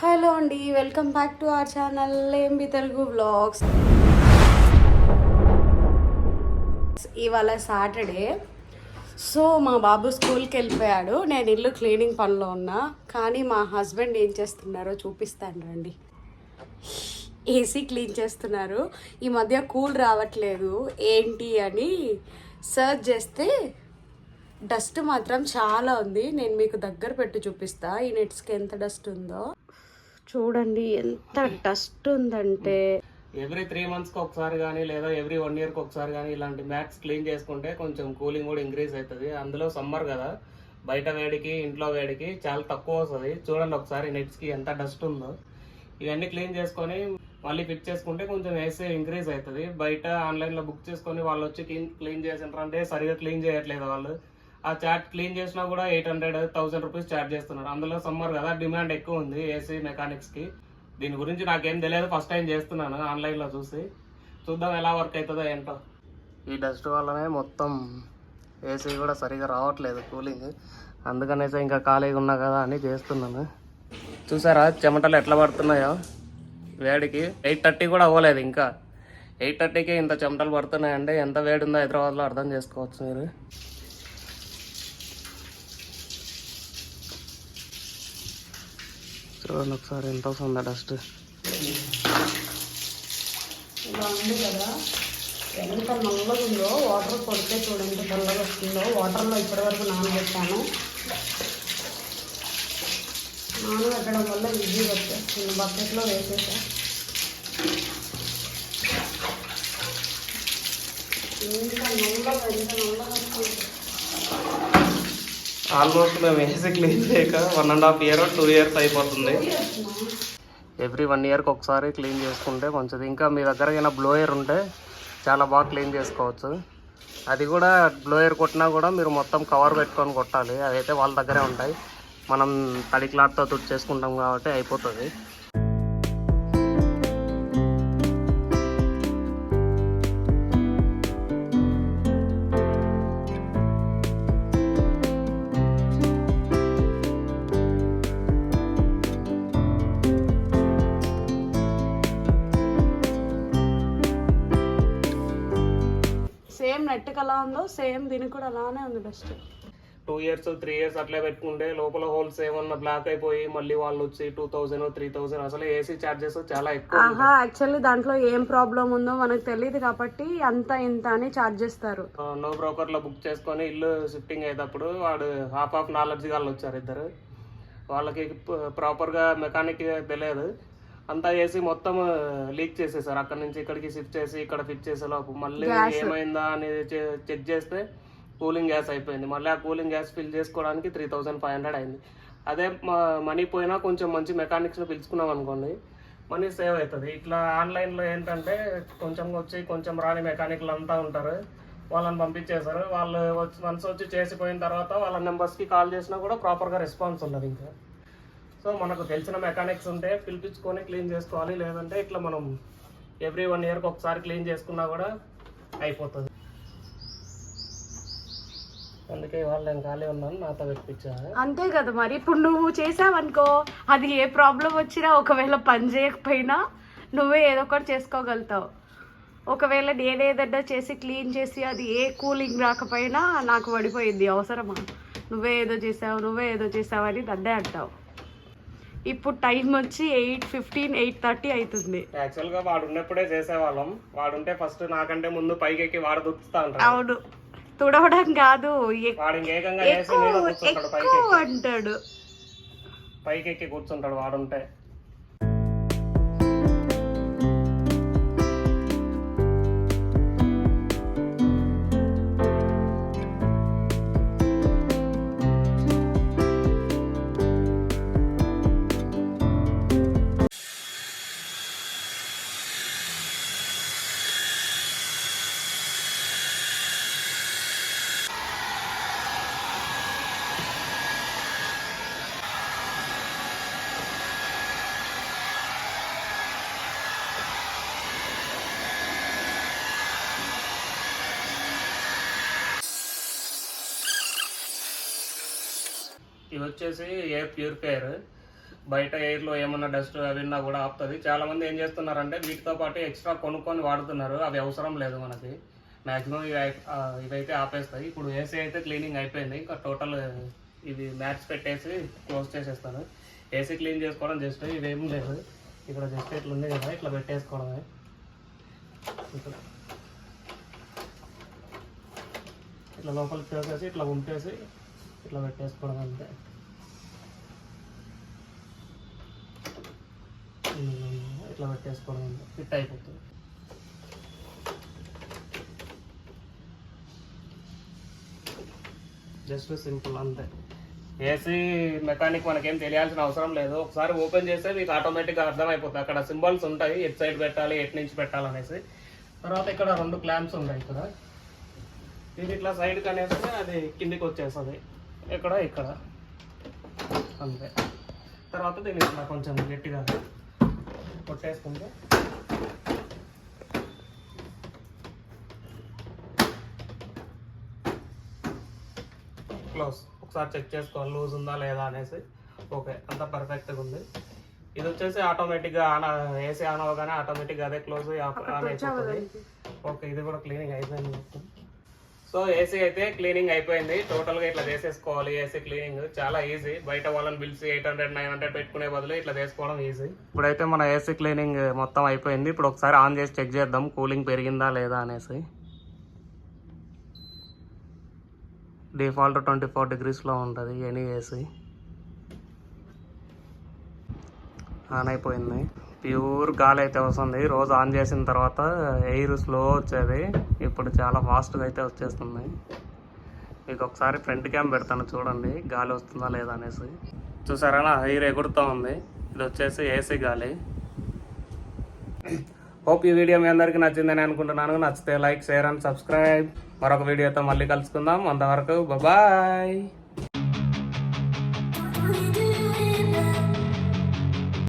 Hello అండి welcome back to our channel MB Telugu vlogs. ఇవాళ Saturday so మా బాబు స్కూల్కి వెళ్ళిపోయాడు. నేను ఇల్లు క్లీనింగ్ పనిలో ఉన్నా కానీ మా హస్బెండ్ ఏం చేస్తున్నారో చూపిస్తాను రండి. ఏసీ క్లీన్ చేస్తున్నారు. ఈ మధ్య కూల్ రావట్లేదు. ఏంటి అని సర్చ్ చేస్తే డస్ట్ మాత్రం చాలా ఉంది. నేను మీకు దగ్గర పెట్టి చూపిస్తా. ఈ నెట్స్కి ఎంత డస్ట్ ఉందో. చూడండి ఎంత డస్ట్ ఉందంటే. ఎవ్రీ త్రీ మంత్స్కి ఒకసారి కానీ లేదా ఎవ్రీ వన్ ఇయర్కి ఒకసారి కానీ ఇలాంటి మ్యాక్స్ క్లీన్ చేసుకుంటే కొంచెం కూలింగ్ కూడా ఇంక్రీజ్ అవుతుంది అందులో సమ్మర్ కదా బయట వేడికి ఇంట్లో వేడికి చాలా తక్కువ వస్తుంది. చూడండి ఒకసారి నెట్స్కి ఎంత డస్ట్ ఉందో. ఇవన్నీ క్లీన్ చేసుకొని మళ్ళీ ఫిక్స్ చేసుకుంటే కొంచెం ఏసీ ఇంక్రీజ్ అవుతుంది బయట ఆన్లైన్లో బుక్ చేసుకొని వాళ్ళు వచ్చి క్లీన్ క్లీన్ చేసింటారంటే సరిగా క్లీన్ చేయట్లేదు వాళ్ళు. ఆ చాట్ క్లీన్ చేసినా కూడా eight hundred thousand rupees charge చేస్తున్నారు అందులో సమ్మర్ కదా డిమాండ్ ఎక్కువ ఉంది ఏసీ మెకానిక్స్కి దీని గురించి నాకేం తెలియదు ఫస్ట్ టైం చేస్తున్నాను ఆన్లైన్లో చూసి. చూద్దాం ఎలా వర్క్ అవుతుందో ఏంటో. ఈ డస్ట్ వల్లనే మొత్తం ఏసీ కూడా సరిగా రావట్లేదు కూలింగ్. అందుకనేసి ఇంకా ఖాళీగా ఉన్నా కదా అని చేస్తున్నాను. చూసారా చెమటలు ఎట్లా పడుతున్నాయో? వేడికి. ఎయిట్ థర్టీ కూడా అవ్వలేదు ఇంకా. ఎయిట్ థర్టీకి ఇంత చెమటలు పడుతున్నాయండి ఎంత వేడి ఉందో హైదరాబాద్లో అర్థం చేసుకోవచ్చు మీరు. చూడండి ఒకసారి ఎంత వస్తుందా డస్ట్. ఇలా ఉంది కదా. ఎంత నల్లగా ఉందో వాటర్ కొడితే చూడండి నల్లగా వస్తుందో. వాటర్లో ఇప్పటివరకు నానబెట్టాను. నానబెట్టడం వల్ల ఈజీగా వచ్చేస్తుంది. బకెట్లో వేసేసా. ఎంత నల్లగా ఇంత నల్లగా వస్తుంది. ఆల్మోస్ట్ మేము ఏసీ క్లీన్ చేయక one and half year two years అయిపోతుంది. ఎవ్రీ వన్ ఇయర్కి ఒకసారి క్లీన్ చేసుకుంటే మంచిది. ఇంకా మీ దగ్గర ఏమైనా బ్లోయర్ ఉంటే చాలా బాగా క్లీన్ చేసుకోవచ్చు. అది కూడా బ్లోయర్ కొట్టినా కూడా మీరు మొత్తం కవర్ పెట్టుకొని కొట్టాలి. అదైతే వాళ్ళ దగ్గరే ఉంటాయి. మనం తడి క్లాత్తో తుడి చేసుకుంటాం కాబట్టి అయిపోతుంది. నెట్కి ఎలా ఉందో సేమ్ దీనికి కూడా అలానే ఉంది best. Two years three years అట్లే పెట్టుకుంటే లోపల హోల్స్ ఏమన్నా బ్లాక్ అయిపోయి మళ్ళీ వాళ్ళు వచ్చి టూ థౌజండ్ త్రీ థౌజండ్ అసలు ఏసీ చార్జెస్ చాలా ఎక్కువ ఆహా యాక్చువల్లీ దాంట్లో ఏం ప్రాబ్లం ఉందో మనకు తెలియదు కాబట్టి అంత ఇంత అని ఛార్జ్ చేస్తారు. నో బ్రోకర్లో బుక్ చేసుకొని ఇల్లు షిఫ్టింగ్ అయ్యేటప్పుడు వాడు హాఫ్ ఆఫ్ నాలెడ్జ్ వాళ్ళు వచ్చారు ఇద్దరు. వాళ్ళకి ప్రాపర్గా మెకానిక్ తెలియదు. అంతా చేసి మొత్తం లీక్ చేసేసారు అక్కడ నుంచి ఇక్కడికి షిఫ్ట్ చేసి ఇక్కడ ఫిట్ చేసే లోపు. మళ్ళీ ఏమైందా అనేది చెక్ చేస్తే కూలింగ్ గ్యాస్ అయిపోయింది. మళ్ళీ ఆ కూలింగ్ గ్యాస్ ఫిల్ చేసుకోవడానికి త్రీ థౌజండ్ ఫైవ్ హండ్రెడ్ అయింది. అదే మనీ పోయినా కొంచెం మంచి మెకానిక్స్ని పిలుచుకున్నాం అనుకోండి మనీ సేవ్ అవుతుంది ఇట్లా ఆన్లైన్లో ఏంటంటే కొంచెం వచ్చి కొంచెం రాని మెకానిక్లు అంతా ఉంటారు. వాళ్ళని పంపించేశారు. వాళ్ళు వచ్చి మనసు వచ్చి చేసిపోయిన తర్వాత వాళ్ళ నెంబర్స్కి కాల్ చేసినా కూడా ప్రాపర్గా రెస్పాన్స్ ఉండదు ఇంకా. సో మనకు తెలిసిన మెకానిక్స్ ఉంటే పిలిపించుకొని క్లీన్ చేసుకోవాలి. లేదంటే ఇట్లా మనం ఎవ్రీ వన్ ఇయర్కి ఒకసారి క్లీన్ చేసుకున్నా కూడా అయిపోతుంది. అందుకే వాళ్ళు నేను ఖాళీ ఉన్నాను. నాతో పెట్టించా అంతే కదా మరి. ఇప్పుడు నువ్వు చేసావనుకో అది ఏ ప్రాబ్లం వచ్చినా ఒకవేళ పని చేయకపోయినా నువ్వే ఏదో ఒకటి చేసుకోగలుగుతావు. ఒకవేళ నేనేదన్నా చేసి క్లీన్ చేసి అది ఏ కూలింగ్ రాకపోయినా నాకు పడిపోయింది అవసరమా? నువ్వే ఏదో చేసావు నువ్వే ఏదో చేసావు అని నన్నే అంటావు. ఇప్పుడు టైం వచ్చి ఎయిట్ ఫిఫ్టీన్ ఎయిట్ థర్టీ అవుతుంది. యాక్చువల్గా వాడు ఉన్నప్పుడే చేసేవాళ్ళం. వాడుంటే ఫస్ట్ నాకంటే ముందు పైకి ఎక్కి వాడు దుక్కుతా అవును. తుడవడం కాదు. ఎక్కువ. అంటాడు. పైకి ఎక్కి కూర్చుంటాడు వాడుంటే. ఇవి వచ్చేసి ఎయిర్ ప్యూరిఫైయర్ బయట ఎయిర్లో ఏమన్నా డస్ట్ అవిన్నా కూడా ఆపుతుంది. చాలామంది ఏం చేస్తున్నారంటే వీటితో పాటు ఎక్స్ట్రా కొనుక్కొని వాడుతున్నారు. అవి అవసరం లేదు మనకి. మ్యాక్సిమం ఇవి ఇవైతే ఆపేస్తాయి. ఇప్పుడు ఏసీ అయితే క్లీనింగ్ అయిపోయింది. ఇంకా టోటల్ ఇవి మ్యాట్స్ పెట్టేసి క్లోజ్ చేసేస్తాను ఏసీ క్లీన్ చేసుకోవడం జస్ట్ ఇవేం లేదు. ఇక్కడ జస్ట్ ఇట్లా ఉంది కదా ఇట్లా పెట్టేసుకోవడమే. ఇట్లా లోపలికి తీసేసి ఇట్లా ఉంపేసి ఇట్లా పెట్టేసుకోవడం అంతే. ఇట్లా పెట్టేసుకోవడం అంతే. ఫిట్ అయిపోతుంది. జస్ట్ సింపుల్ అంతే. ఏసీ మెకానిక్ మనకేం తెలియాల్సిన అవసరం లేదు. ఒకసారి ఓపెన్ చేస్తే మీకు ఆటోమేటిక్గా అర్థమైపోతుంది. అక్కడ సింబల్స్ ఉంటాయి. ఎట్ సైడ్ పెట్టాలి ఎట్ నుంచి పెట్టాలనేసి. తర్వాత ఇక్కడ రెండు క్లాంప్స్ ఉన్నాయి ఇక్కడ. ఇది ఇట్లా సైడ్కి అనేసి అది కిందికి వచ్చేస్తుంది. ఇక్కడ ఇక్కడ. అంతే. తర్వాత దీన్ని ఇట్లా కొంచెం గట్టిగా కొట్టేసుకుంటే. క్లోజ్ ఒకసారి చెక్ చేసుకోవాలి లూజ్ ఉందా లేదా అనేసి. ఓకే అంతా పర్ఫెక్ట్గా ఉంది. ఇది వచ్చేసి ఆటోమేటిక్గా ఆన్ ఏసీ ఆన్ అవ్వగానే ఆటోమేటిక్గా అదే క్లోజ్ ఆన్ అయిపోతుంది. ఓకే ఇది కూడా క్లీనింగ్ అయిపోయింది మొత్తం. సో ఏసీ అయితే క్లీనింగ్ అయిపోయింది. టోటల్గా ఇట్లా చేసేసుకోవాలి. ఏసీ క్లీనింగ్ చాలా ఈజీ. బయట వాళ్ళని పిలిచి ఎయిట్ హండ్రెడ్ నైన్ హండ్రెడ్ పెట్టుకునే బదులు ఇట్లా చేసుకోవడం ఈజీ. ఇప్పుడైతే మన ఏసీ క్లీనింగ్ మొత్తం అయిపోయింది. ఇప్పుడు ఒకసారి ఆన్ చేసి చెక్ చేద్దాం. కూలింగ్ పెరిగిందా లేదా అనేసి. డిఫాల్ట్ ట్వంటీ ఫోర్ డిగ్రీస్లో ఉంటుంది ఎనీ ఏసీ. ఆన్ అయిపోయింది. ప్యూర్ గాలి అయితే వస్తుంది. రోజు ఆన్ చేసిన తర్వాత ఎయిర్ స్లో వచ్చేది. ఇప్పుడు చాలా ఫాస్ట్గా అయితే వచ్చేస్తుంది. మీకు ఒకసారి ఫ్రంట్ క్యామ్ పెడతాను చూడండి. గాలి వస్తుందా లేదా అనేసి. చూసారా? ఎయిర్ ఎగురుతూ ఉంది. ఇది వచ్చేసి ఏసీ గాలి. హోప్ ఈ వీడియో మీ అందరికీ నచ్చిందని అనుకుంటున్నాను. నచ్చితే లైక్ షేర్ అండ్ సబ్స్క్రైబ్. మరొక వీడియోతో మళ్ళీ కలుసుకుందాం. అంతవరకు బాయ్